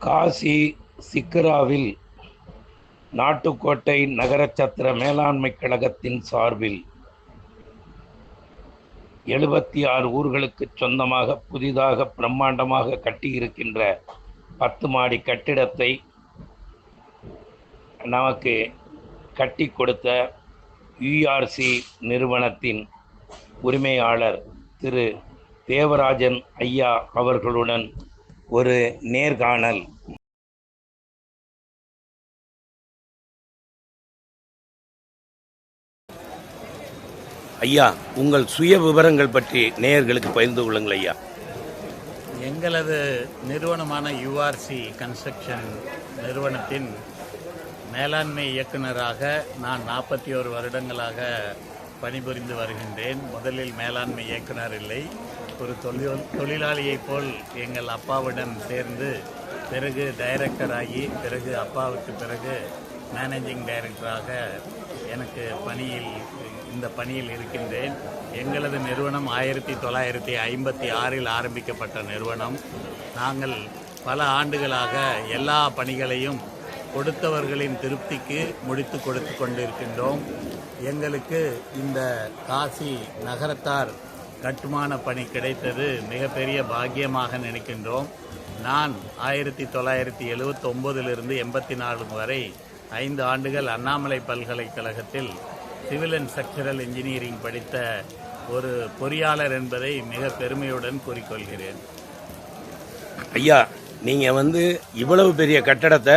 Kasi சிக்கராவில் Nattukottai நகரச்சத்திர மேலாண்மை கழகத்தின் சார்பில் எழுபத்தி ஆறு ஊர்களுக்கு சொந்தமாக புதிதாக பிரம்மாண்டமாக கட்டியிருக்கின்ற பத்து மாடி கட்டிடத்தை நமக்கு கட்டி கொடுத்த யுஆர்சி நிறுவனத்தின் உரிமையாளர் திரு தேவராஜன் ஐயா அவர்களுடன் ஒரு நேர்காணல். ஐயா உங்கள் சுய விவரங்கள் பற்றி நேயர்களுக்கு பகிர்ந்து கொள்ளுங்கள் ஐயா. எங்களது நிறுவனமான யுஆர்சி கன்ஸ்ட்ரக்ஷன் நிறுவனத்தின் மேலாண்மை இயக்குனராக நான் நாற்பத்தி ஒரு வருடங்களாக பணிபுரிந்து வருகின்றேன். முதலில் மேலாண்மை இயக்குனர் இல்லை. ஒரு தொழில் தொழிலாளியைப் போல் எங்கள் அப்பாவுடன் சேர்ந்து பிறகு டைரக்டர் ஆகி பிறகு அப்பாவுக்கு பிறகு மேனேஜிங் டைரக்டராக எனக்கு பணியில் இந்த பணியில் இருக்கின்றேன். எங்களது நிறுவனம் ஆயிரத்தி தொள்ளாயிரத்தி ஐம்பத்தி ஆறில் ஆரம்பிக்கப்பட்ட நிறுவனம். நாங்கள் பல ஆண்டுகளாக எல்லா பணிகளையும் கொடுத்தவர்களின் திருப்திக்கு முடித்து கொடுத்து கொண்டிருக்கின்றோம். எங்களுக்கு இந்த காசி நகரத்தார் கட்டுமான பணி கிடைத்தது மிகப்பெரிய பாக்கியமாக நினைக்கின்றோம். நான் ஆயிரத்தி தொள்ளாயிரத்தி எழுவத்தொம்போதிலிருந்து எண்பத்தி நாலு வரை ஐந்து ஆண்டுகள் அண்ணாமலை பல்கலைக்கழகத்தில் சிவில் அண்ட் ஸ்ட்ரக்சரல் இன்ஜினியரிங் படித்த ஒரு பொறியாளர் என்பதை மிக பெருமையுடன் கூறிக்கொள்கிறேன். ஐயா நீங்கள் வந்து இவ்வளவு பெரிய கட்டடத்தை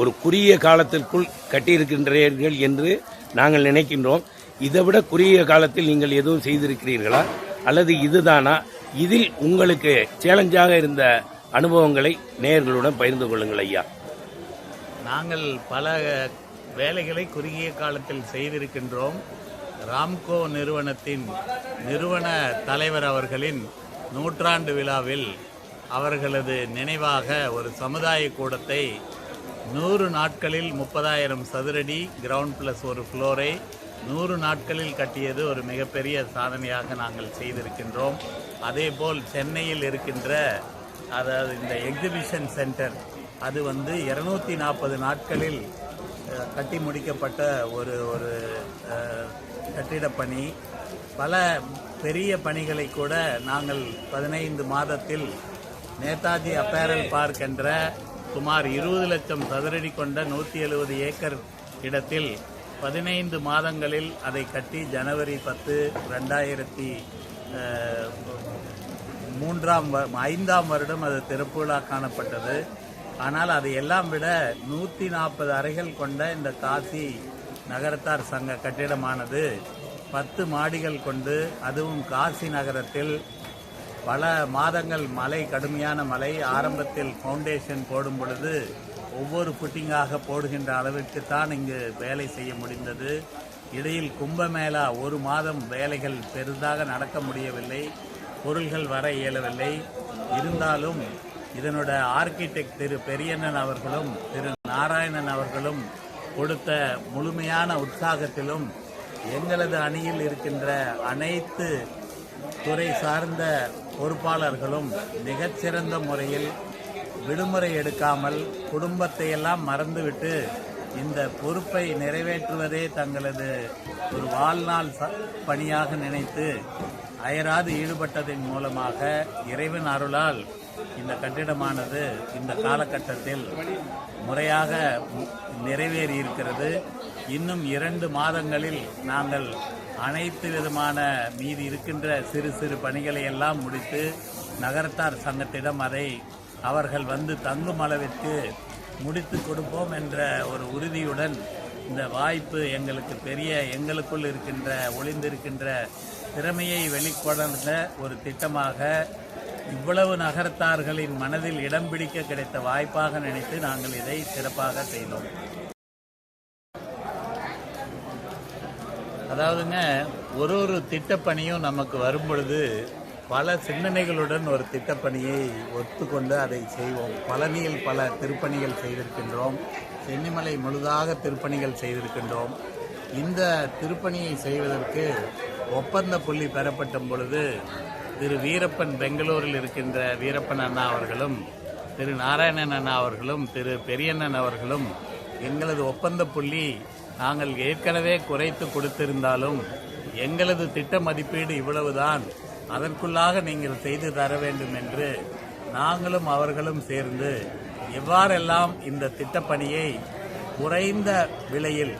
ஒரு குறுகிய காலத்திற்குள் கட்டியிருக்கின்றீர்கள் என்று நாங்கள் நினைக்கின்றோம். இதை விட குறுகிய காலத்தில் நீங்கள் எதுவும் செய்திருக்கிறீர்களா? அல்லது இதுதானா? இதில் உங்களுக்கு சேலஞ்சாக இருந்த அனுபவங்களை நேயர்களுடன் பகிர்ந்து கொள்ளுங்கள் ஐயா. நாங்கள் பல வேலைகளை குறுகிய காலத்தில் செய்திருக்கின்றோம். ராம்கோ நிறுவனத்தின் நிறுவன தலைவர் அவர்களின் நூற்றாண்டு விழாவில் அவர்களது நினைவாக ஒரு சமுதாய கூடத்தை நூறு நாட்களில் முப்பதாயிரம் சதுரடி கிரவுண்ட் ப்ளஸ் ஒரு ஃப்ளோரை நூறு நாட்களில் கட்டியது ஒரு மிகப்பெரிய சாதனையாக நாங்கள் செய்திருக்கின்றோம். அதேபோல் சென்னையில் இருக்கின்ற அதாவது இந்த எக்ஸிபிஷன் சென்டர் அது வந்து இருநூத்தி நாற்பது நாட்களில் கட்டி முடிக்கப்பட்ட ஒரு ஒரு கட்டிடப்பணி. கட்டிடப் பணி பல பெரிய பணிகளை கூட நாங்கள் பதினைந்து மாதத்தில் நேதாஜி அப்பேரல் பார்க் என்ற சுமார் இருபது லட்சம் சதுரடி கொண்ட நூற்றி எழுபது ஏக்கர் இடத்தில் பதினைந்து மாதங்களில் அதை கட்டி ஜனவரி பத்து ரெண்டாயிரத்தி மூன்றாம் ஐந்தாம் வருடம் அது திருப்புழா காணப்பட்டது. ஆனால் அதை எல்லாம் விட நூற்றி நாற்பது அறைகள் கொண்ட இந்த காசி நகரத்தார் சங்க கட்டிடமானது பத்து மாடிகள் கொண்டு அதுவும் காசி நகரத்தில் பல மாதங்கள் மழை கடுமையான மழை ஆரம்பத்தில் ஃபவுண்டேஷன் போடும் பொழுது ஒவ்வொரு புட்டிங்காக போடுகின்ற அளவிற்கு தான் இங்கு வேலை செய்ய முடிந்தது. இடையில் கும்பமேளா ஒரு மாதம் வேலைகள் பெரிதாக நடக்க முடியவில்லை. பொருள்கள் வர இயலவில்லை. இருந்தாலும் இதனோட ஆர்கிடெக்ட் திரு பெரியண்ணன் அவர்களும் திரு நாராயணன் அவர்களும் கொடுத்த முழுமையான உற்சாகத்திலும் எங்களது அணியில் இருக்கின்ற அனைத்து துறை சார்ந்த பொறுப்பாளர்களும் மிகச்சிறந்த முறையில் விடுமுறை எடுக்காமல் குடும்பத்தை எல்லாம் மறந்துவிட்டு இந்த பொறுப்பை நிறைவேற்றுவதே தங்களது ஒரு வாழ்நாள் ச- பணியாக நினைத்து அயராது ஈடுபட்டதன் மூலமாக இறைவன் அருளால் இந்த கட்டிடமானது இந்த காலகட்டத்தில் முறையாக நிறைவேறி இருக்கிறது இன்னும் இரண்டு மாதங்களில் நாங்கள் அனைத்து விதமான மீதி இருக்கின்ற சிறு சிறு பணிகளை எல்லாம் முடித்து நகரத்தார் சங்கத்திடம் அதை அவர்கள் வந்து தங்கும் அளவிற்கு முடித்து கொடுப்போம் என்ற ஒரு உறுதியுடன் இந்த வாய்ப்பு எங்களுக்கு பெரிய எங்களுக்குள் இருக்கின்ற ஒளிந்திருக்கின்ற திறமையை வெளிக்கொணர்ந்த ஒரு திட்டமாக இவ்வளவு நகரத்தார்களின் மனதில் இடம் பிடிக்க கிடைத்த வாய்ப்பாக நினைத்து நாங்கள் இதை சிறப்பாக செய்தோம். அதாவதுங்க ஒரு ஒரு திட்டப்பணியும் நமக்கு வரும் பொழுது பல சிந்தனைகளுடன் ஒரு திட்டப்பணியை ஒத்துக்கொண்டு அதை செய்வோம். பழனியில் பல திருப்பணிகள் செய்திருக்கின்றோம். சென்னிமலை முழுதாக திருப்பணிகள் செய்திருக்கின்றோம். இந்த திருப்பணியை செய்வதற்கு ஒப்பந்த புள்ளி பெறப்பட்ட பொழுது திரு வீரப்பன் பெங்களூரில் இருக்கின்ற வீரப்பன் அண்ணா அவர்களும் திரு நாராயணன் அண்ணா அவர்களும் திரு பெரியண்ணன் அவர்களும் எங்களது ஒப்பந்த புள்ளி நாங்கள் ஏற்கனவே குறைத்து கொடுத்திருந்தாலும் எங்களது திட்ட மதிப்பீடு இவ்வளவுதான். அதற்குள்ளாக நீங்கள் செய்து தர வேண்டும் என்று நாங்களும் அவர்களும் சேர்ந்து எவ்வாறெல்லாம் இந்த திட்டப்பணியை குறைந்த விலையில்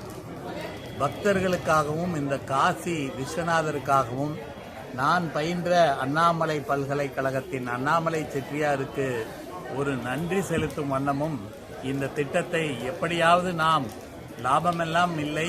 பக்தர்களுக்காகவும் இந்த காசி விஸ்வநாதருக்காகவும் நான் பயின்ற அண்ணாமலை பல்கலைக்கழகத்தின் அண்ணாமலை செட்டியாருக்கு ஒரு நன்றி செலுத்தும் வண்ணமும் இந்த திட்டத்தை எப்படியாவது நாம் லாபமெல்லாம் இல்லை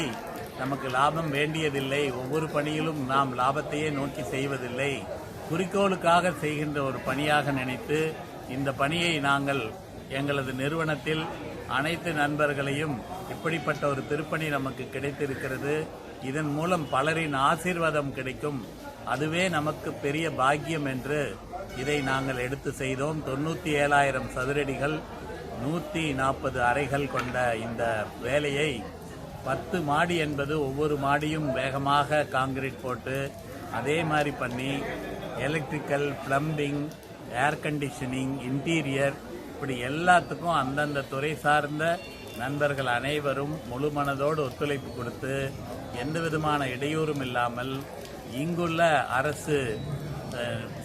நமக்கு லாபம் வேண்டியதில்லை. ஒவ்வொரு பணியிலும் நாம் லாபத்தையே நோக்கி செய்வதில்லை. குறிக்கோளுக்காக செய்கின்ற ஒரு பணியாக நினைத்து இந்த பணியை நாங்கள் எங்களது நிறுவனத்தில் அனைத்து நண்பர்களையும் இப்படிப்பட்ட ஒரு திருப்பணி நமக்கு கிடைத்திருக்கிறது. இதன் மூலம் பலரின் ஆசீர்வாதம் கிடைக்கும். அதுவே நமக்கு பெரிய பாக்கியம் என்று இதை நாங்கள் எடுத்து செய்தோம். தொண்ணூத்தி ஏழாயிரம் சதுரடிகள் நூத்தி நாற்பது அறைகள் கொண்ட இந்த வேலையை பத்து மாடி என்பது ஒவ்வொரு மாடியும் வேகமாக காங்கிரீட் போட்டு அதே மாதிரி பண்ணி electrical plumbing air conditioning interior இப்படி எல்லாத்துக்கும் அந்தந்த துறை சார்ந்த நண்பர்கள் அனைவரும் முழு மனதோடு ஒத்துழைப்பு கொடுத்து எந்த விதமான இடையூறும் இல்லாமல் இங்குள்ள அரசு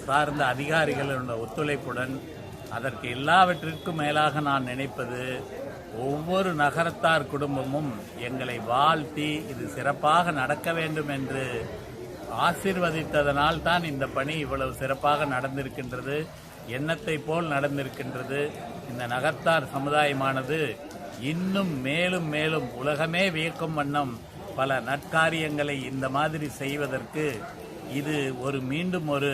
சார்ந்த அதிகாரிகளுடைய ஒத்துழைப்புடன் அதற்கு எல்லாவற்றிற்கும் மேலாக நான் நினைப்பது ஒவ்வொரு நகரத்தார் குடும்பமும் எங்களை வாழ்த்தி இது சிறப்பாக நடக்க வேண்டும் என்று ஆசிர்வதித்ததனால் தான் இந்த பணி இவ்வளவு சிறப்பாக நடந்திருக்கின்றது. எண்ணத்தை போல் நடந்திருக்கின்றது. இந்த நகர்த்தார் சமுதாயமானது இன்னும் மேலும் மேலும் உலகமே வியக்கும் வண்ணம் பல நற்காரியங்களை இந்த மாதிரி செய்வதற்கு இது ஒரு மீண்டும் ஒரு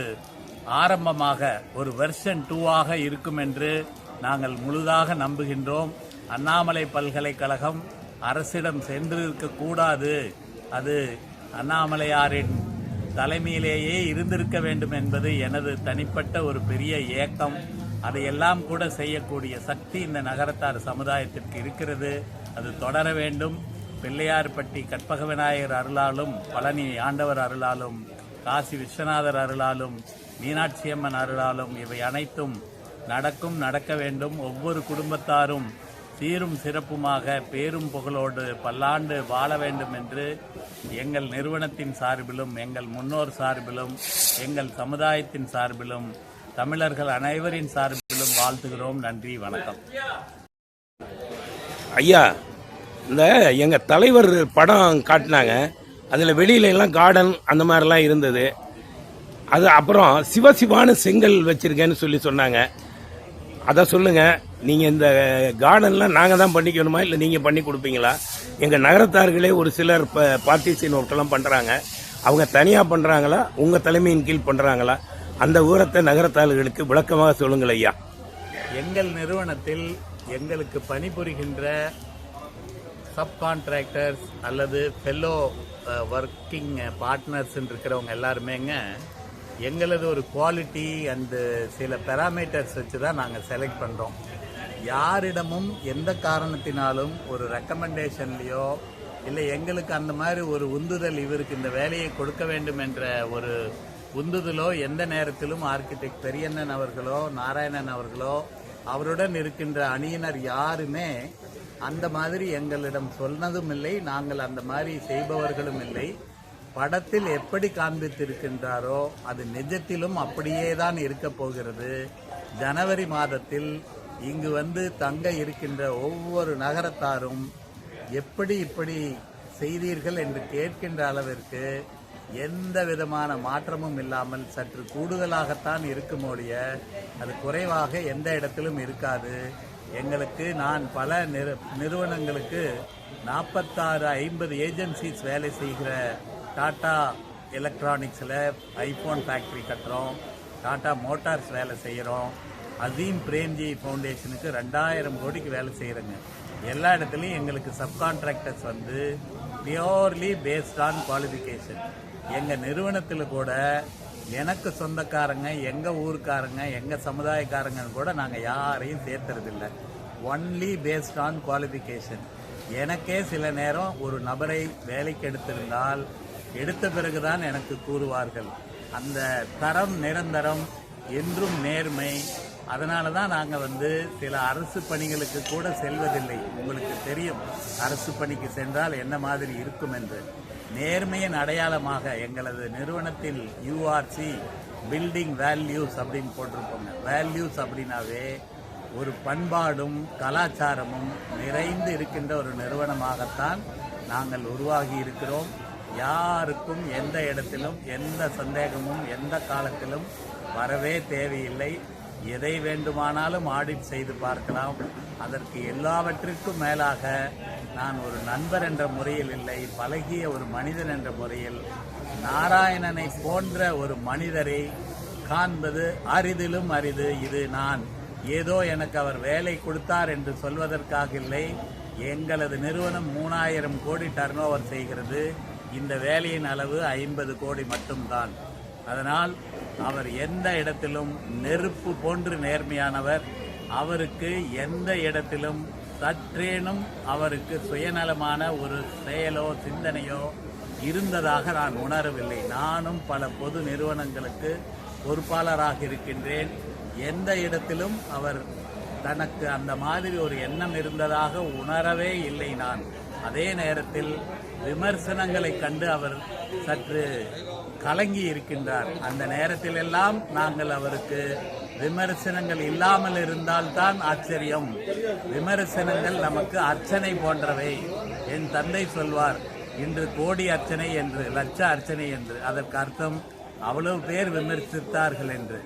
ஆரம்பமாக ஒரு வெர்ஷன் டூவாக இருக்கும் என்று நாங்கள் முழுதாக நம்புகின்றோம். அண்ணாமலை பல்கலைக்கழகம் அரசிடம் சென்றிருக்கக்கூடாது அது அண்ணாமலையாரின் தலைமையிலேயே இருந்திருக்க வேண்டும் என்பது எனது தனிப்பட்ட ஒரு பெரிய ஏக்கம். அதையெல்லாம் கூட செய்யக்கூடிய சக்தி இந்த நகரத்தார் சமுதாயத்திற்கு இருக்கிறது. அது தொடர வேண்டும். பிள்ளையார்பட்டி கற்பக விநாயகர் அருளாலும் பழனி ஆண்டவர் அருளாலும் காசி விஸ்வநாதர் அருளாலும் மீனாட்சி அம்மன் அருளாலும் இவை அனைத்தும் நடக்கும் நடக்க வேண்டும். ஒவ்வொரு குடும்பத்தாரும் சீரும் சிறப்புமாக பேரும் புகழோடு பல்லாண்டு வாழ வேண்டும் என்று எங்கள் நிறுவனத்தின் சார்பிலும் எங்கள் முன்னோர் சார்பிலும் எங்கள் சமுதாயத்தின் சார்பிலும் தமிழர்கள் அனைவரின் சார்பிலும் வாழ்த்துகிறோம். நன்றி வணக்கம். ஐயா இந்த எங்கள் தலைவர் படம் காட்டினாங்க. அதில் வெளியில எல்லாம் கார்டன் அந்த மாதிரிலாம் இருந்தது. அது அப்புறம் சிவசிவான்னு செங்கல் வச்சிருக்கேன்னு சொல்லி சொன்னாங்க. அதை சொல்லுங்கள் நீங்கள் இந்த கார்டன்லாம் நாங்கள் தான் பண்ணிக்கணுமா? இல்லை நீங்கள் பண்ணி கொடுப்பீங்களா? எங்கள் நகரத்தார்களே ஒரு சிலர் பார்ட்டிசின் ஒர்க்கெல்லாம் பண்ணுறாங்க அவங்க தனியாக பண்ணுறாங்களா உங்கள் தலைமையின் கீழ் பண்ணுறாங்களா அந்த ஊரத்தை நகரத்தார்களுக்கு விளக்கமாக சொல்லுங்கள் ஐயா. எங்கள் நிறுவனத்தில் எங்களுக்கு பணிபுரிகின்ற சப்கான்ட்ராக்டர்ஸ் அல்லது ஃபெல்லோ ஒர்க்கிங் பார்ட்னர்ஸ் இருக்கிறவங்க எல்லாருமேங்க எங்களது ஒரு குவாலிட்டி அண்டு சில பெராமீட்டர்ஸ் வச்சு தான் நாங்கள் செலக்ட் பண்ணுறோம் யாரிடமும் எந்த காரணத்தினாலும் ஒரு ரெக்கமெண்டேஷன்லேயோ இல்லை எங்களுக்கு அந்த மாதிரி ஒரு உந்துதல் இவருக்கு இந்த வேலையை கொடுக்க வேண்டும் என்ற ஒரு உந்துதலோ எந்த நேரத்திலும் ஆர்கிடெக்ட் பெரியண்ணன் அவர்களோ நாராயணன் அவர்களோ அவருடன் இருக்கின்ற அணியினர் யாருமே அந்த மாதிரி எங்களிடம் சொன்னதும் இல்லை நாங்கள் அந்த மாதிரி செய்பவர்களும் இல்லை. படத்தில் எப்படி காண்பித்திருக்கின்றாரோ அது நிஜத்திலும் அப்படியே தான் இருக்க போகிறது. ஜனவரி மாதத்தில் இங்கு வந்து தங்க இருக்கின்ற ஒவ்வொரு நகரத்தாரும் எப்படி இப்படி செய்தீர்கள் என்று கேட்கின்ற அளவிற்கு எந்த விதமான மாற்றமும் இல்லாமல் சற்று கூடுதலாகத்தான் இருக்குமோடிய அது குறைவாக எந்த இடத்திலும் இருக்காது. எங்களுக்கு நான் பல நிறுவனங்களுக்கு நாற்பத்தாறு ஐம்பது ஏஜென்சிஸ் வேலை செய்கிற டாடா எலக்ட்ரானிக்ஸில் ஐஃபோன் ஃபேக்ட்ரி கட்டுறோம் டாடா மோட்டார்ஸ் வேலை செய்கிறோம். அசீம் பிரேம்ஜி ஃபவுண்டேஷனுக்கு ரெண்டாயிரம் கோடிக்கு வேலை செய்கிறேங்க எல்லா இடத்துலையும் எங்களுக்கு சப்கான்ட்ராக்டர்ஸ் வந்து பியோர்லி பேஸ்ட் ஆன் குவாலிஃபிகேஷன் எங்கள் நிறுவனத்தில் கூட எனக்கு சொந்தக்காரங்க எங்கள் ஊருக்காரங்க எங்கள் சமுதாயக்காரங்கன்னு கூட நாங்கள் யாரையும் சேர்த்துறதில்ல. ஒன்லி பேஸ்ட் ஆன் குவாலிஃபிகேஷன் எனக்கே சில நேரம் ஒரு நபரை வேலைக்கு எடுத்திருந்தால் எடுத்த பிறகுதான் எனக்கு கூறுவார்கள். அந்த தரம் நிரந்தரம் என்றும் நேர்மை அதனால தான் நாங்கள் வந்து சில அரசு பணிகளுக்கு கூட செல்வதில்லை. உங்களுக்கு தெரியும் அரசு பணிக்கு சென்றால் என்ன மாதிரி இருக்கும் என்று. நேர்மையின் அடையாளமாக எங்களது நிறுவனத்தில் யூஆர்சி பில்டிங் வேல்யூஸ் அப்படின்னு போட்டிருப்போங்க. வேல்யூஸ் அப்படின்னாவே ஒரு பண்பாடும் கலாச்சாரமும் நிறைந்து இருக்கின்ற ஒரு நிறுவனமாகத்தான் நாங்கள் உருவாகி இருக்கிறோம். யாருக்கும் எந்த இடத்திலும் எந்த சந்தேகமும் எந்த காலத்திலும் வரவே தேவையில்லை. எதை வேண்டுமானாலும் ஆடிட் செய்து பார்க்கலாம். அதற்கு எல்லாவற்றிற்கும் மேலாக நான் ஒரு நண்பர் என்ற முறையில் இல்லை பழகிய ஒரு மனிதன் என்ற முறையில் நாராயணனை போன்ற ஒரு மனிதரை காண்பது அரிதிலும் அரிது இது நான். ஏதோ எனக்கு அவர் வேலை கொடுத்தார் என்று சொல்வதற்காக இல்லை. எங்களது நிறுவனம் மூணாயிரம் கோடி டர்ன் செய்கிறது. இந்த வேலையின் அளவு ஐம்பது கோடி மட்டும்தான். அதனால் அவர் எந்த இடத்திலும் நெருப்பு போன்று நேர்மையானவர். அவருக்கு எந்த இடத்திலும் சற்றேனும் அவருக்கு சுயநலமான ஒரு செயலோ சிந்தனையோ இருந்ததாக நான் உணரவில்லை. நானும் பல பொது நிறுவனங்களுக்கு பொறுப்பாளராக இருக்கின்றேன். எந்த இடத்திலும் அவர் தனக்கு அந்த மாதிரி ஒரு எண்ணம் இருந்ததாக உணரவே இல்லை நான். அதே நேரத்தில் விமர்சனங்களை கண்டு அவர் சற்று கலங்கி இருக்கின்றார். அந்த நேரத்தில் எல்லாம் நாங்கள் அவருக்கு விமர்சனங்கள் இல்லாமல் இருந்தால்தான் ஆச்சரியம். விமர்சனங்கள் நமக்கு அர்ச்சனை போன்றவை. என் தந்தை சொல்வார் இன்று கோடி அர்ச்சனை என்று லட்ச அர்ச்சனை என்று. அதற்கு அர்த்தம் அவ்வளவு பேர் விமர்சித்தார்கள் என்று.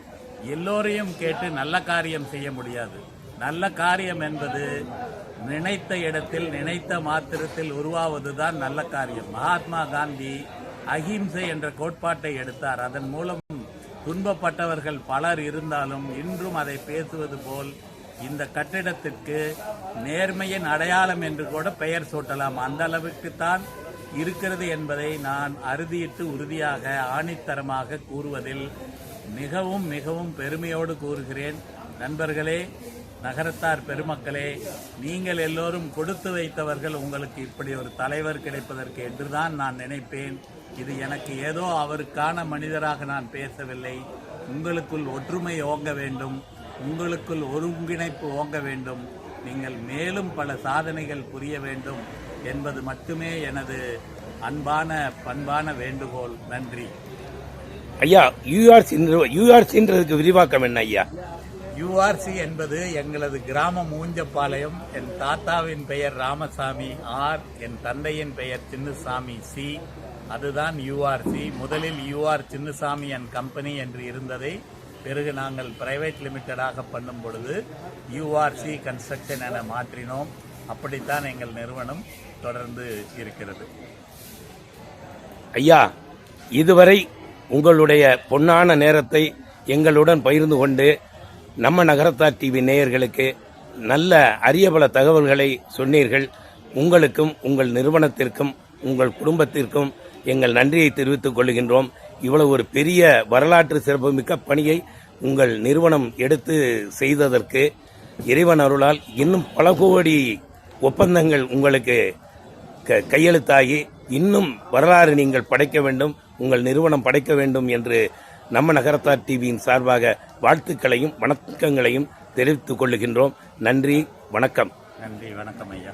எல்லோரையும் கேட்டு நல்ல காரியம் செய்ய முடியாது. நல்ல காரியம் என்பது நினைத்த இடத்தில் நினைத்த மாத்திரத்தில் உருவாவதுதான் நல்ல காரியம். மகாத்மா காந்தி அஹிம்சை என்ற கோட்பாட்டை எடுத்தார். அதன் மூலம் துன்பப்பட்டவர்கள் பலர் இருந்தாலும் இன்றும் அதை பேசுவது போல் இந்த கட்டிடத்திற்கு நேர்மையின் அடையாளம் என்று கூட பெயர் சூட்டலாம். அந்த அளவுக்குத்தான் இருக்கிறது என்பதை நான் அறுதியிட்டு உறுதியாக ஆணித்தரமாக கூறுவதில் மிகவும் மிகவும் பெருமையோடு கூறுகிறேன். நண்பர்களே நகரத்தார் பெருமக்களே நீங்கள் எல்லோரும் கொடுத்து வைத்தவர்கள் உங்களுக்கு இப்படி ஒரு தலைவர் கிடைப்பதற்கு என்றுதான் நான் நினைப்பேன். இது எனக்கு ஏதோ அவருக்கான மனிதராக நான் பேசவில்லை. உங்களுக்குள் ஒற்றுமை ஓங்க வேண்டும். உங்களுக்குள் ஒருங்கிணைப்பு ஓங்க வேண்டும். நீங்கள் மேலும் பல சாதனைகள் புரிய வேண்டும் என்பது மட்டுமே எனது அன்பான பண்பான வேண்டுகோள். நன்றி. ஐயா யூஆர்சி யூஆர்சின்றதுக்கு விரிவாக்கம் என்ன ஐயா? யூஆர்சி என்பது எங்களது கிராமம் ஊஞ்சப்பாளையம் என் தாத்தாவின் பெயர் ராமசாமி ஆர் என் தந்தையின் பெயர் சின்னசாமி சி. அதுதான் யூஆர்சி முதலில் யூஆர் சின்னசாமி அண்ட் கம்பெனி என்று இருந்ததை பிறகு நாங்கள் பிரைவேட் லிமிட்டடாக பண்ணும் பொழுது யூஆர்சி கன்ஸ்ட்ரக்ஷன் என மாற்றினோம். அப்படித்தான் எங்கள் நிறுவனம் தொடர்ந்து இருக்கிறது. ஐயா இதுவரை உங்களுடைய பொன்னான நேரத்தை எங்களுடன் பகிர்ந்து கொண்டு நம்ம நகரத்தார் டிவி நேயர்களுக்கு நல்ல அரிய பல தகவல்களை சொன்னீர்கள். உங்களுக்கும் உங்கள் நிறுவனத்திற்கும் உங்கள் குடும்பத்திற்கும் எங்கள் நன்றியை தெரிவித்துக் கொள்கின்றோம். இவ்வளவு ஒரு பெரிய வரலாற்று சிறப்புமிக்க பணியை உங்கள் நிறுவனம் எடுத்து செய்ததற்கு இறைவன் அருளால் இன்னும் பல கோடி ஒப்பந்தங்கள் உங்களுக்கு க- கையெழுத்தாகி இன்னும் வரலாறு நீங்கள் படைக்க வேண்டும் உங்கள் நிறுவனம் படைக்க வேண்டும் என்று நம்ம நகரத்தார் டிவியின் சார்பாக வாழ்த்துக்களையும் வணக்கங்களையும் தெரிவித்துக் கொள்ளுகின்றோம் நன்றி வணக்கம். நன்றி வணக்கம் ஐயா.